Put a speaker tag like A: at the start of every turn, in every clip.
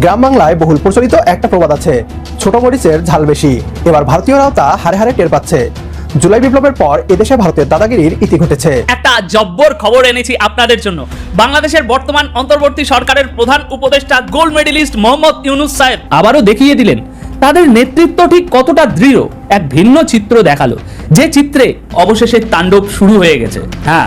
A: গ্রাম বাংলায় বহুল প্রচলিত একটা প্রবাদ আছে, ছোট মরিচের ঝাল বেশি। এবার ভারতীয়রাও তা হারে হারে টের পাচ্ছে। জুলাই বিপ্লবের পর এদেশে ভারতের দাদাগিরির ইতি ঘটেছে।
B: একটা জব্বর খবর এনেছি আপনাদের জন্য। বাংলাদেশের বর্তমান অন্তর্বর্তী সরকারের প্রধান উপদেষ্টা গোল্ড মেডেলিস্ট মোহাম্মদ ইউনুস সাহেব আবারও দেখিয়ে দিলেন, তাদের নেতৃত্ব ঠিক কতটা দৃঢ়, এক ভিন্ন চিত্র দেখাল। যে চিত্রে অবশেষে তাণ্ডব শুরু হয়ে গেছে। হ্যাঁ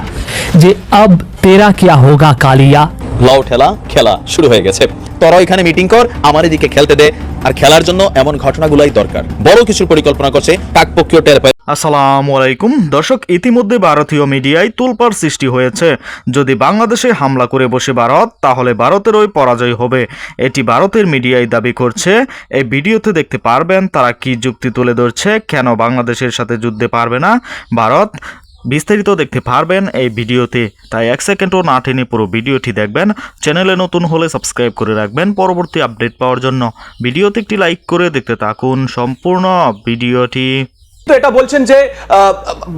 C: যে আব তেরা কিয়া হোগা কালিয়া
D: লাউ ঠেলা খেলা শুরু হয়ে গেছে। তোরা এখানে মিটিং কর, আমার এদিকে খেলতে দে, আর খেলার জন্য এমন ঘটনাগুলাই দরকার। বড় কিছুর পরিকল্পনা করছে কাকপক্ষীয় টের পায়।
E: আসসালামু আলাইকুম। দর্শক, ইতিমধ্যে ভারতীয় মিডিয়ায় তোলপাড় সৃষ্টি হয়েছে। যদি বাংলাদেশে হামলা করে বসে ভারত, তাহলে ভারতের ওই পরাজয় হবে। এটি ভারতের মিডিয়ায় দাবি করছে। এই ভিডিওতে দেখতে পারবেন তারা কি যুক্তি তুলে ধরছে। কেন বাংলাদেশের সাথে যুদ্ধে পারবে না ভারত? বিস্তারিত দেখতে পারবেন এই ভিডিওতে। তাই এক সেকেন্ডও না টেনে পুরো ভিডিওটি দেখবেন। চ্যানেলে নতুন হলে সাবস্ক্রাইব করে রাখবেন পরবর্তী আপডেট পাওয়ার জন্য। ভিডিওতে একটি লাইক করে দেখতে থাকুন সম্পূর্ণ ভিডিওটি।
F: এটা বলছেন যে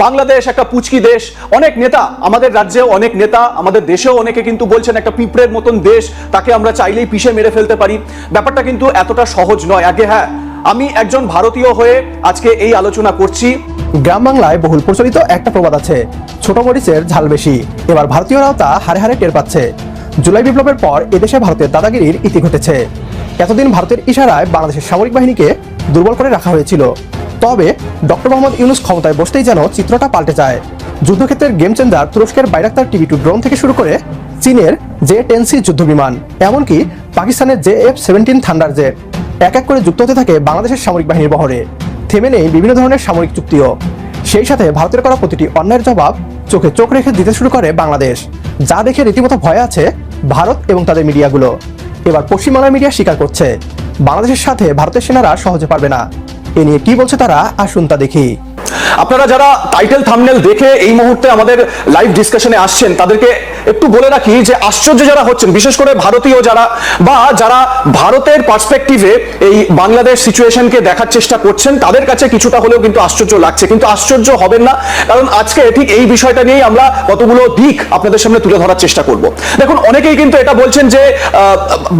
F: বাংলাদেশ একটা পুচকি দেশ। অনেক নেতা, আমাদের রাজ্যেও অনেক নেতা, আমাদের দেশেও অনেকে কিন্তু বলছেন একটা পিঁপড়ের মতন দেশ, তাকে আমরা চাইলেই পিষে মেরে ফেলতে পারি। ব্যাপারটা কিন্তু এতটা সহজ নয়। আগে হ্যাঁ আমি একজন ভারতীয় হয়ে আজকে এই আলোচনা করছি।
A: গ্রাম বাংলায় বহুল প্রচলিত একটা প্রবাদ আছে, ছোট মরিচের ঝাল বেশি। এবার ভারতীয়রাও তা হারে হারে টের পাচ্ছে। জুলাই বিপ্লবের পর এদেশে ভারতের দাদাগিরির ইতি ঘটেছে। এতদিন ভারতের ইশারায় বাংলাদেশের সামরিক বাহিনীকে দুর্বল করে রাখা হয়েছিল। তবে ডক্টর মোহাম্মদ ইউনুস ক্ষমতায় বসতেই যেন চিত্রটা পাল্টে যায়। যুদ্ধক্ষেত্রের গেম চেঞ্জার তুরস্কের বাইরাক্তার টিভি টু ড্রোন থেকে শুরু করে চীনের জে টেন সি যুদ্ধ বিমান এমনকি পাকিস্তানের J F seventeen Thunder jet এক এক করে যুক্ত হতে থাকে বাংলাদেশের সামরিক বাহিনীর বহরে। থেমে নেই বিভিন্ন ধরনের সামরিক চুক্তিও। সেই সাথে ভারতের করা প্রতিটি অন্যায়ের জবাব চোখে চোখ রেখে দিতে শুরু করে বাংলাদেশ, যা দেখে রীতিমতো ভয় আছে ভারত এবং তাদের মিডিয়াগুলো। এবার পশ্চিমবাংলার মিডিয়া স্বীকার করছে, বাংলাদেশের সাথে ভারতের সেনারা সহজে পারবে না। এ নিয়ে কি বলছে তারা, আসুন তা দেখি।
F: আপনারা যারা টাইটেল থামনেল দেখে এই মুহূর্তে আমাদের লাইভ ডিসকাশনে আসছেন, তাদেরকে একটু বলে রাখি যে আশ্চর্য যারা হচ্ছেন, বিশেষ করে ভারতীয় যারা বা যারা ভারতের পার্সপেক্টিভে এই বাংলাদেশ সিচুয়েশনকে দেখার চেষ্টা করছেন, তাদের কাছে কিছুটা হলেও কিন্তু আশ্চর্য লাগছে। কিন্তু আশ্চর্য হবেন না, কারণ আজকে ঠিক এই বিষয়টা নিয়েই আমরা কতগুলো দিক আপনাদের সামনে তুলে ধরার চেষ্টা করব। দেখুন, অনেকেই কিন্তু এটা বলছেন যে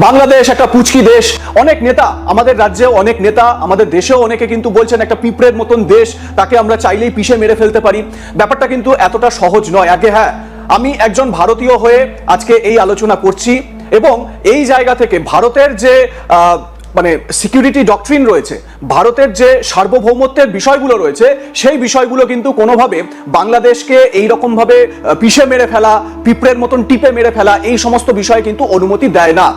F: বাংলাদেশ একটা পুচকি দেশ। অনেক নেতা আমাদের রাজ্যেও অনেক নেতা, আমাদের দেশেও অনেকে কিন্তু বলছেন একটা পিঁপড়ের মতন দেশ, তাকে আমরা চাইলেই পিষে মেরে ফেলতে পারি। ব্যাপারটা কিন্তু এতটা সহজ নয়। আগে হ্যাঁ আমি একজন ভারতীয় হয়ে আজকে এই আলোচনা করছি এবং এই জায়গা থেকে ভারতের যে মানে সিকিউরিটি ডকট্রিন রয়েছে, ভারতের যে সার্বভৌমত্বের বিষয়গুলো রয়েছে, সেই বিষয়গুলো কিন্তু কোনোভাবে বাংলাদেশকে এই রকম ভাবে পিষে মেরে ফেলা, পিঁপড়ের মতন টিপে মেরে ফেলা, এই সমস্ত বিষয়ে কিন্তু অনুমতি দেয় না।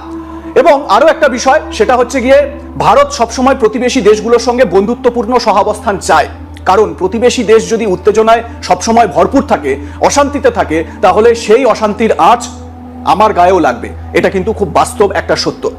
F: এবং আরও একটা বিষয়, সেটা হচ্ছে গিয়ে ভারত সবসময় প্রতিবেশী দেশগুলোর সঙ্গে বন্ধুত্বপূর্ণ সহাবস্থান চায়। কারণ প্রতিবেশী দেশ যদি উত্তেজনায় সবসময় ভরপুর থাকে, অশান্তিতে থাকে, তাহলে সেই অশান্তির আঁচ আমার গায়েও লাগবে। এটা কিন্তু খুব বাস্তব একটা সত্য।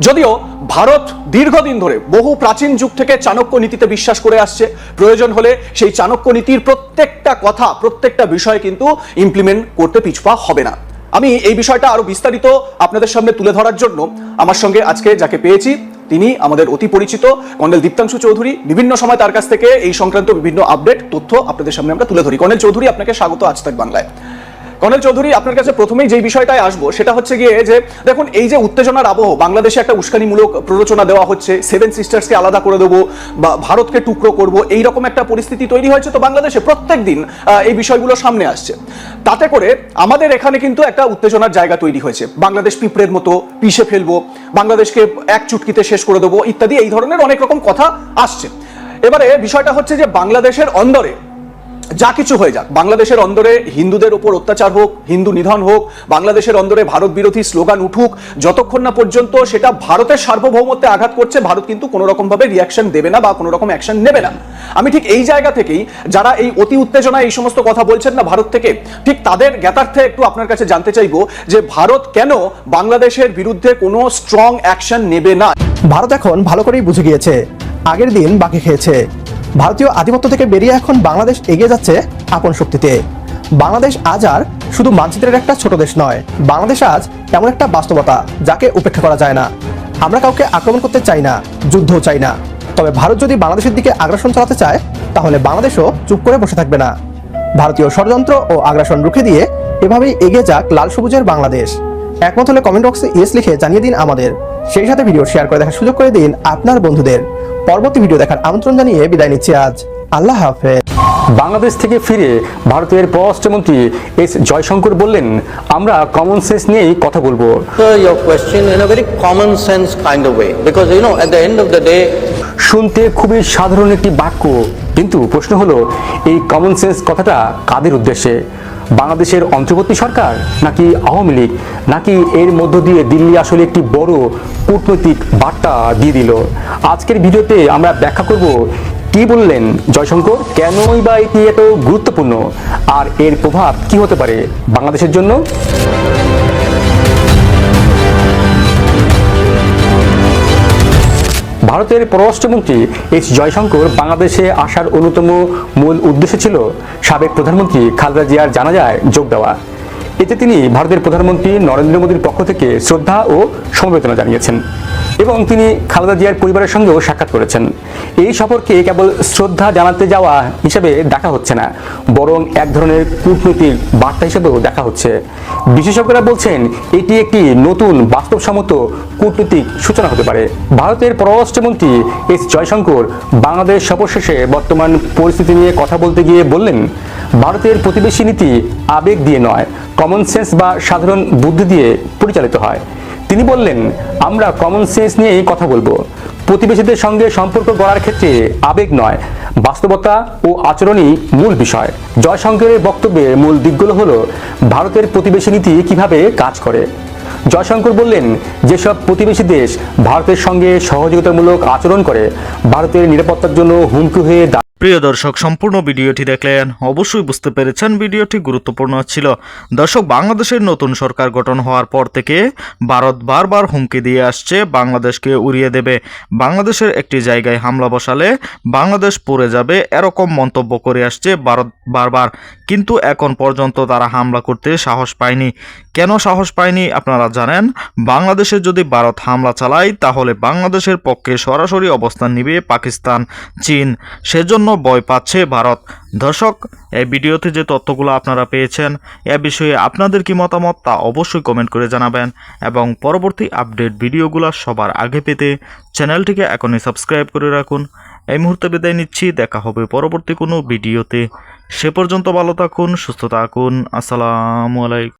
F: যদিও ভারত দীর্ঘদিন ধরে বহু প্রাচীন যুগ থেকে চাণক্য নীতিতে বিশ্বাস করে আসছে, প্রয়োজন হলে সেই চাণক্য নীতির প্রত্যেকটা কথা, প্রত্যেকটা বিষয় কিন্তু ইমপ্লিমেন্ট করতে পিছপা হবে না। আমি এই বিষয়টা আরও বিস্তারিত আপনাদের সামনে তুলে ধরার জন্য আমার সঙ্গে আজকে যাকে পেয়েছি তিনি আমাদের অতি পরিচিত কর্নেল দীপ্তাংশু চৌধুরী। বিভিন্ন সময় তার কাছ থেকে এই সংক্রান্ত বিভিন্ন আপডেট, তথ্য আপনাদের সামনে আমরা তুলে ধরি। কর্নেল চৌধুরী, আপনাকে স্বাগত আজ তাক বাংলায়। কর্নেল চৌধুরী, আপনার কাছে প্রথমেই যেই বিষয়টায় আসব, সেটা হচ্ছে গিয়ে যে, দেখুন, এই যে উত্তেজনার আবহ, বাংলাদেশে একটা উস্কানিমূলক প্ররোচনা দেওয়া হচ্ছে সেভেন সিস্টার্সকে আলাদা করে দেবো বা ভারতকে টুকরো করব এই রকম একটা পরিস্থিতি তৈরি হয়েছে তো বাংলাদেশে প্রত্যেক দিন এই বিষয়গুলো সামনে আসছে। তাতে করে আমাদের এখানে কিন্তু একটা উত্তেজনার জায়গা তৈরি হয়েছে। বাংলাদেশ পিঁপড়ের মতো পিষে ফেলব, বাংলাদেশকে এক চুটকিতে শেষ করে দেবো, ইত্যাদি, এই ধরনের অনেক রকম কথা আসছে। এবারে বিষয়টা হচ্ছে যে, বাংলাদেশের অন্দরে যা কিছু হয়ে যাক। বাংলাদেশের অন্দরে হিন্দুদের উপর অত্যাচার হোক, হিন্দু নিধন হোক, বাংলাদেশের অন্দরে ভারত বিরোধী স্লোগান উঠুক, যতক্ষণ না পর্যন্ত সেটা ভারতের সার্বভৌমত্বে আঘাত করছে, ভারত কিন্তু কোনো রকম ভাবে রিয়াকশন দেবে না বা কোনো রকম অ্যাকশন নেবে না। আমি ঠিক এই জায়গা থেকেই যারা এই অতি উত্তেজনা এই সমস্ত কথা বলছেন না ভারত থেকে, ঠিক তাদের জ্ঞাতার্থে একটু আপনার কাছে জানতে চাইব যে ভারত কেন বাংলাদেশের বিরুদ্ধে কোনো স্ট্রং অ্যাকশন নেবে না।
A: ভারত এখন ভালো করেই বুঝে গিয়েছে। আগের দিন বাকি খেয়েছে। ভারতীয় আধিপত্য থেকে বেরিয়ে এখন বাংলাদেশ এগিয়ে যাচ্ছে আপন শক্তিতে। বাংলাদেশ আজ আর শুধু মানচিত্রের একটা ছোট দেশ নয়, বাংলাদেশ আজ এমন একটা বাস্তবতা যাকে উপেক্ষা করা যায় না। আমরা কাউকে আক্রমণ করতে চাই না, যুদ্ধও চাই না। তবে ভারত যদি বাংলাদেশের দিকে আগ্রাসন চালাতে চায়, তাহলে বাংলাদেশও চুপ করে বসে থাকবে না। ভারতীয় ষড়যন্ত্র ও আগ্রাসন রুখে দিয়ে এভাবেই এগিয়ে যাক লাল সবুজের বাংলাদেশ। একমত হলে কমেন্ট বক্সে ইয়েস লিখে জানিয়ে দিন আমাদের। সেই সাথে ভিডিও শেয়ার করে দেখার সুযোগ করে দিন আপনার বন্ধুদের। পরবর্তী ভিডিও দেখার আমন্ত্রণ জানিয়ে বিদায় নিচ্ছি আজ। আল্লাহ হাফেজ।
G: বাংলাদেশ থেকে ফিরে ভারতের পররাষ্ট্রমন্ত্রী এস জয়শঙ্কর বললেন আমরা কমন সেন্স নিয়েই কথা বলব।
H: You know, at the end of the
G: শুনতে খুবই সাধারণ একটি বাক্য কিন্তু প্রশ্ন হলো এই কমন সেন্স কথাটা কাদের উদ্দেশ্যে? বাংলাদেশের অন্তর্বর্তী সরকার, নাকি আওয়ামী লীগ? নাকি এর মধ্য দিয়ে দিল্লি আসলে একটি বড় কূটনৈতিক বার্তা দিয়ে দিল? আজকের ভিডিওতে আমরা ব্যাখ্যা করব, কি বললেন জয়শঙ্কর? কেনই বা এটি এত গুরুত্বপূর্ণ? আর এর প্রভাব কি হতে পারে বাংলাদেশের জন্য? ভারতের পররাষ্ট্রমন্ত্রী এইচ জয়শঙ্কর বাংলাদেশে আসার অন্যতম মূল উদ্দেশ্য ছিল সাবেক প্রধানমন্ত্রী খালেদা জিয়ার জানাজায় যোগ দেওয়া। এতে তিনি ভারতের প্রধানমন্ত্রী নরেন্দ্র মোদীর পক্ষ থেকে শ্রদ্ধা ও সমবেদনা জানিয়েছেন এবং তিনি খালেদা জিয়ার পরিবারের সঙ্গেও সাক্ষাৎ করেছেন। এই সফরকে কেবল শ্রদ্ধা জানাতে যাওয়া হিসেবে দেখা হচ্ছে না, বরং এক ধরনের কূটনৈতিক বার্তা হিসেবেও দেখা হচ্ছে। বিশেষজ্ঞরা বলছেন, এটি একটি নতুন বাস্তবসম্মত কূটনৈতিক সূচনা হতে পারে। ভারতের পররাষ্ট্রমন্ত্রী এস জয়শঙ্কর বাংলাদেশ সফর শেষে বর্তমান পরিস্থিতি নিয়ে কথা বলতে গিয়ে বললেন, ভারতের প্রতিবেশী নীতি আবেগ দিয়ে নয় কমন সেন্স বা সাধারণ বুদ্ধি দিয়ে পরিচালিত হয়। তিনি বললেন, আমরা কমন সেন্স নিয়েই কথা বলব। প্রতিবেশীদের সঙ্গে সম্পর্ক গড়ার ক্ষেত্রে আবেগ নয়, বাস্তবতা ও আচরণই মূল বিষয়। জয়শঙ্করের বক্তব্যের মূল দিকগুলো হলো, ভারতের প্রতিবেশী নীতি কীভাবে কাজ করে? জয়শঙ্কর বললেন, যেসব প্রতিবেশী দেশ ভারতের সঙ্গে সহযোগিতামূলক আচরণ করে, ভারতের নিরাপত্তার জন্য হুমকি হয়ে
E: প্রিয় দর্শক, সম্পূর্ণ ভিডিওটি দেখলেন। অবশ্যই বুঝতে পেরেছেন ভিডিওটি গুরুত্বপূর্ণ ছিল। দর্শক, বাংলাদেশের নতুন সরকার গঠন হওয়ার পর থেকে ভারত বারবার হুমকি দিয়ে আসছে, বাংলাদেশকে উড়িয়ে দেবে। বাংলাদেশের একটি জায়গায় হামলা বসালে বাংলাদেশ পড়ে যাবে, এরকম মন্তব্য করে আসছে ভারত বারবার। কিন্তু এখন পর্যন্ত তারা হামলা করতে সাহস পায়নি। কেন সাহস পায়নি আপনারা জানেন? বাংলাদেশে যদি ভারত হামলা চালায়, তাহলে বাংলাদেশের পক্ষে সরাসরি অবস্থান নিবে পাকিস্তান, চীন। সেজন্য ভয় পাচ্ছে ভারত। দর্শক, এই ভিডিওতে যে তথ্যগুলো আপনারা পেয়েছেন, এ বিষয়ে আপনাদের কি মতামত তা অবশ্যই কমেন্ট করে জানাবেন এবং পরবর্তী আপডেট ভিডিওগুলো সবার আগে পেতে চ্যানেলটিকে এখনই সাবস্ক্রাইব করে রাখুন। এই মুহূর্তে বিদায় নিচ্ছি, দেখা হবে পরবর্তী কোনো ভিডিওতে। সে পর্যন্ত ভালো থাকুন, সুস্থ থাকুন। আসসালামু আলাইকুম।